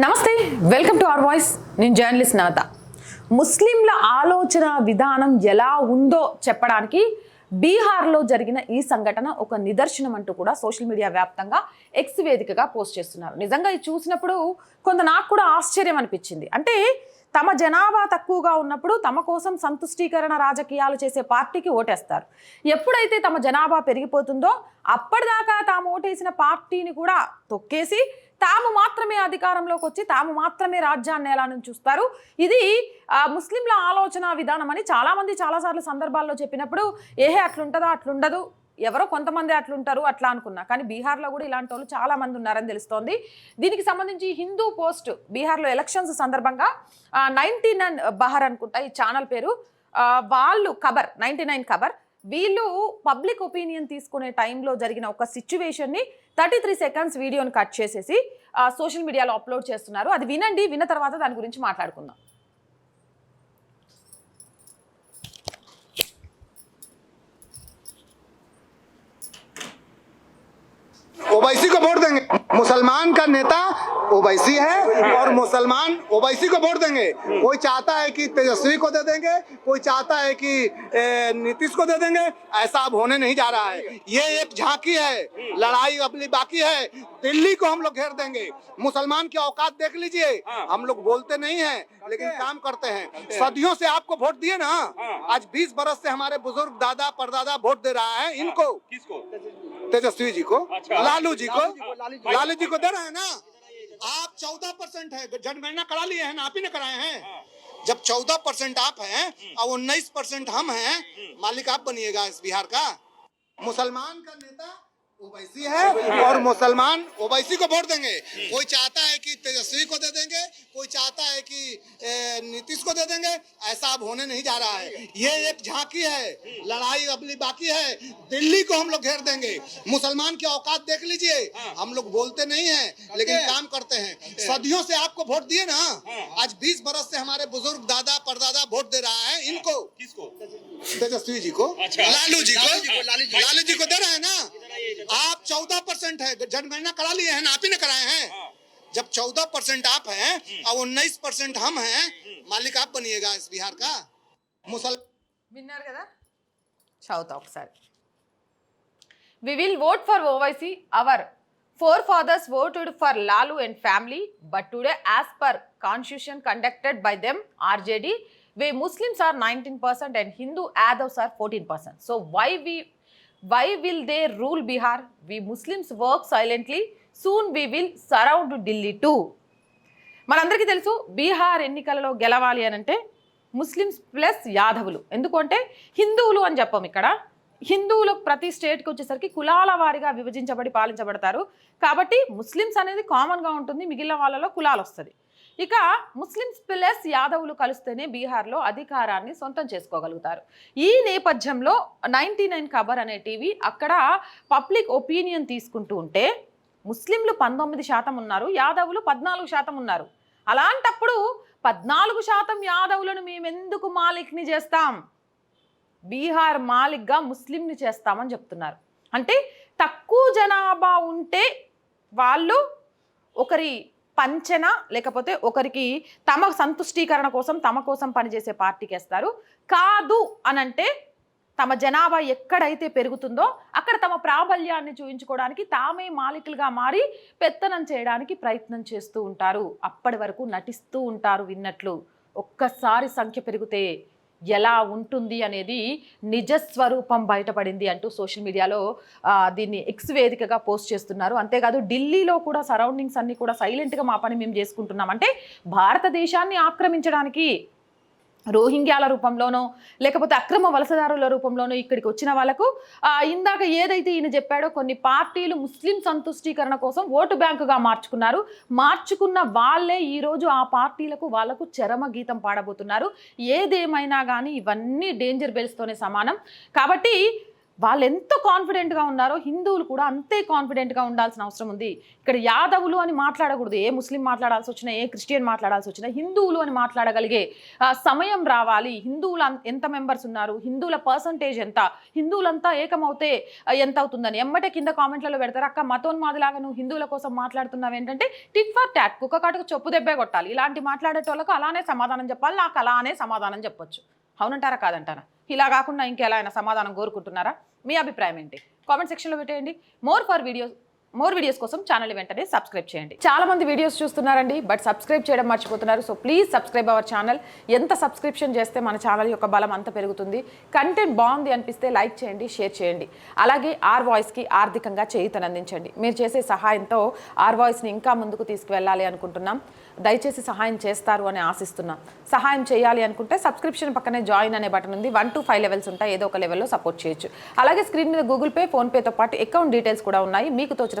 నమస్తే welcome to our voice. నేను journalist Navata ముస్లింల ఆలోచన విధానం ఎలా ఉందో చెప్పడానికి బీహార్లో జరిగిన ఈ సంఘటన ఒక నిదర్శనం అంటూ కూడా సోషల్ మీడియా వ్యాప్తంగా ఎక్స్ వేదికగా పోస్ట్ చేస్తున్నారు. నిజంగా ఇది చూసినప్పుడు కొంత నాకు కూడా ఆశ్చర్యం అనిపించింది. అంటే తమ జనాభా తక్కువగా ఉన్నప్పుడు తమ కోసం సంతుష్టీకరణ రాజకీయాలు చేసే పార్టీకి ఓటేస్తారు. ఎప్పుడైతే తమ జనాభా పెరిగిపోతుందో అప్పటిదాకా తాము ఓటేసిన పార్టీని కూడా తొక్కేసి తాము మాత్రమే అధికారంలోకి వచ్చి తాము మాత్రమే రాజ్యాన్ని ఎలా నుంచి చూస్తారు? ఇది ముస్లింల ఆలోచన విధానం అని చాలామంది చాలాసార్లు సందర్భాల్లో చెప్పినప్పుడు ఏహే అట్లుంటుందా అట్లుండదు ఎవరో కొంతమంది అట్లుంటారు అట్లా అనుకున్నా. కానీ బీహార్లో కూడా ఇలాంటి వాళ్ళు చాలామంది ఉన్నారని తెలుస్తోంది. దీనికి సంబంధించి హిందూ పోస్ట్ బీహార్లో ఎలక్షన్స్ సందర్భంగా నైన్టీ నైన్ బహర్ అనుకుంటా ఈ ఛానల్ పేరు వాళ్ళు కబర్ నైన్టీ నైన్ కబర్ వీళ్ళు పబ్లిక్ ఒపీనియన్ తీసుకునే టైంలో జరిగిన ఒక సిచ్యువేషన్ని థర్టీ త్రీ సెకండ్స్ వీడియోని కట్ చేసేసి సోషల్ మీడియాలో అప్లోడ్ చేస్తున్నారు అది వినండి విన్న తర్వాత దాని గురించి మాట్లాడుకుందాం ओवैसी को वोट देंगे मुसलमान का नेता ओवैसी है और मुसलमान ओवैसी को वोट देंगे। कोई चाहता है कि तेजस्वी को दे देंगे कोई चाहता है कि नीतीश को दे देंगे ऐसा अब होने नहीं जा रहा है। ये एक झांकी है लड़ाई अगली बाकी है दिल्ली को हम लोग घेर देंगे। मुसलमान की औकात देख लीजिए हम लोग बोलते नहीं है लेकिन काम करते हैं। सदियों से आपको वोट दिए ना आज 20 बरस से हमारे बुज़ुर्ग दादा परदादा वोट दे रहा है इनको। किसको? तेजस्वी जी को अच्छा। जी को, लालू जी को। लालू जी को दे रहे हैं ना। आप चौदह परसेंट है। जनगणना करा लिए हैं ना आप ही ने कराए हैं। जब चौदह परसेंट आप हैं और उन्नीस परसेंट हम हैं मालिक आप बनिएगा इस बिहार का। मुसलमान का नेता ओवैसी है और मुसलमान ओवैसी को वोट देंगे। कोई चाहता है कि तेजस्वी को दे देंगे कोई चाहता है कि नीतीश को दे देंगे ऐसा अब होने नहीं जा रहा है। ये एक झांकी है लड़ाई अगली बाकी है दिल्ली को हम लोग घेर देंगे। मुसलमान की औकात देख लीजिए हम लोग बोलते नहीं है लेकिन काम करते हैं। सदियों से आपको वोट दिए ना आज 20 बरस से हमारे बुज़ुर्ग दादा परदादा वोट दे रहा है इनको। किसको? तेजस्वी जी को। अच्छा। जी को, लालू जी को। लालू जी को। दे रहे हैं ना। आप चौदह परसेंट है जनगणना करा लिए हैं ना आप ही ने कराए हैं जब चौदह परसेंट आप हैं और उन्नीस परसेंट हम हैं मालिक आप बनिएगा इस बिहार का मुसल విన్నారు కదా చదువుతా ఒకసారి we will vote for Owaisi our forefathers voted for Lalu and family but today as per constitution conducted by them RJD way Muslims are nineteen percent and Hindu Yadavs are fourteen percent so why will they rule Bihar we Muslims work silently soon we will surround Delhi too మనందరికీ తెలుసు బీహార్ ఎన్నికలలో గెలవాలి అని అంటే Muslims plus యాదవులు. ఎందుకంటే హిందువులు అని చెప్పం ఇక్కడ. హిందువులు ప్రతి స్టేట్కి వచ్చేసరికి కులాల వారిగా విభజించబడి పాలించబడతారు. కాబట్టి ముస్లిమ్స్ అనేది కామన్గా ఉంటుంది మిగిలిన వాళ్ళలో కులాలు వస్తుంది. ఇక ముస్లిమ్స్ ప్లస్ యాదవులు కలిస్తేనే బీహార్లో అధికారాన్ని సొంతం చేసుకోగలుగుతారు. ఈ నేపథ్యంలో నైంటీ నైన్ ఖబర్ అనే టీవీ అక్కడ పబ్లిక్ ఒపీనియన్ తీసుకుంటూ ఉంటే ముస్లింలు పంతొమ్మిది శాతం ఉన్నారు యాదవులు పద్నాలుగు శాతం ఉన్నారు. అలాంటప్పుడు పద్నాలుగు శాతం యాదవులను మేమెందుకు మాలిక్ని చేస్తాం? బీహార్ మాలిక్గా ముస్లింని చేస్తామని చెప్తున్నారు. అంటే తక్కువ జనాభా ఉంటే వాళ్ళు ఒకరి పంచన లేకపోతే ఒకరికి తమ సంతుష్టీకరణ కోసం తమ కోసం పనిచేసే పార్టీకి వేస్తారు కాదు అనంటే తమ జనాభా ఎక్కడైతే పెరుగుతుందో అక్కడ తమ ప్రాబల్యాన్ని చూపించుకోవడానికి తామే మాలికులుగా మారి పెత్తనం చేయడానికి ప్రయత్నం చేస్తూ ఉంటారు. అప్పటి వరకు నటిస్తూ ఉంటారు విన్నట్లు. ఒక్కసారి సంఖ్య పెరిగితే ఎలా ఉంటుంది అనేది నిజస్వరూపం బయటపడింది అంటూ సోషల్ మీడియాలో దీన్ని ఎక్స్ వేదికగా పోస్ట్ చేస్తున్నారు. అంతేకాదు ఢిల్లీలో కూడా సరౌండింగ్స్ అన్నీ కూడా సైలెంట్గా మా పని మేము చేసుకుంటున్నాం. అంటే భారతదేశాన్ని ఆక్రమించడానికి రోహింగ్యాల రూపంలోనో లేకపోతే అక్రమ వలసదారుల రూపంలోనో ఇక్కడికి వచ్చిన వాళ్ళకు ఇందాక ఏదైతే ఈయన చెప్పాడో కొన్ని పార్టీలు ముస్లిం సంతుష్టీకరణ కోసం ఓటు బ్యాంకుగా మార్చుకున్నారు. మార్చుకున్న వాళ్ళే ఈరోజు ఆ పార్టీలకు వాళ్ళకు చరమ గీతం పాడబోతున్నారు. ఏదేమైనా కానీ ఇవన్నీ డేంజర్ బెల్స్తోనే సమానం. కాబట్టి వాళ్ళు ఎంత కాన్ఫిడెంట్గా ఉన్నారో హిందువులు కూడా అంతే కాన్ఫిడెంట్గా ఉండాల్సిన అవసరం ఉంది. ఇక్కడ యాదవులు అని మాట్లాడకూడదు. ఏ ముస్లిం మాట్లాడాల్సి వచ్చినా ఏ క్రిస్టియన్ మాట్లాడాల్సి వచ్చినా హిందువులు అని మాట్లాడగలిగే సమయం రావాలి. హిందువులు ఎంత మెంబర్స్ ఉన్నారు? హిందువుల పర్సంటేజ్ ఎంత? హిందువులంతా ఏకమవుతే ఎంత అవుతుందని? ఎమ్మటే కింద కామెంట్లలో పెడతారు అక్క మతోన్మాదిలాగా నువ్వు హిందువుల కోసం మాట్లాడుతున్నావు ఏంటంటే టిట్ ఫర్ ట్యాట్ కుక్క కాటుకు చెప్పు దెబ్బే కొట్టాలి. ఇలాంటి మాట్లాడేటోళ్ళకు అలానే సమాధానం చెప్పాలి. నాకు అలానే సమాధానం చెప్పొచ్చు. అవునంటారా కాదంటారా? ఇలా కాకుండా ఇంకెలా అయినా సమాధానం కోరుకుంటున్నారా? మీ అభిప్రాయం ఏంటి? కామెంట్ సెక్షన్లో పెట్టేయండి. More for videos. More videos కోసం ఛానల్ వెంటనే సబ్స్క్రైబ్ చేయండి. చాలా మంది వీడియోస్ చూస్తున్నారండి బట్ సబ్స్క్రైబ్ చేయడం మర్చిపోతున్నారు. So please subscribe our channel ఎంత సబ్స్క్రిప్షన్ చేస్తే మన ఛానల్ యొక్క బలం అంత పెరుగుతుంది. కంటెంట్ బాగుంది అనిపిస్తే లైక్ చేయండి షేర్ చేయండి. అలాగే ఆర్ వాయిస్కి ఆర్థికంగా చేయుతనందించండి మీరు చేసే సహాయంతో ఆర్ వాయిస్ని ఇంకా ముందుకు తీసుకువెళ్ళాలి అనుకుంటున్నాం. దయచేసి సహాయం చేస్తారు అని ఆశిస్తున్నాం. సహాయం చేయాలి అనుకుంటే సబ్స్క్రిప్షన్ పక్కనే జాయిన్ అనే బటన్ ఉంది. వన్ టు ఫైవ్ లెవెల్స్ ఉంటాయి. ఏదో ఒక లెవెల్లో సపోర్ట్ చేయొచ్చు. అలాగే స్క్రీన్ మీద గూగుల్ పే ఫోన్పేతో పాటు అకౌంట్ డీటెయిల్స్ కూడా ఉన్నాయి. మీకు తోచిన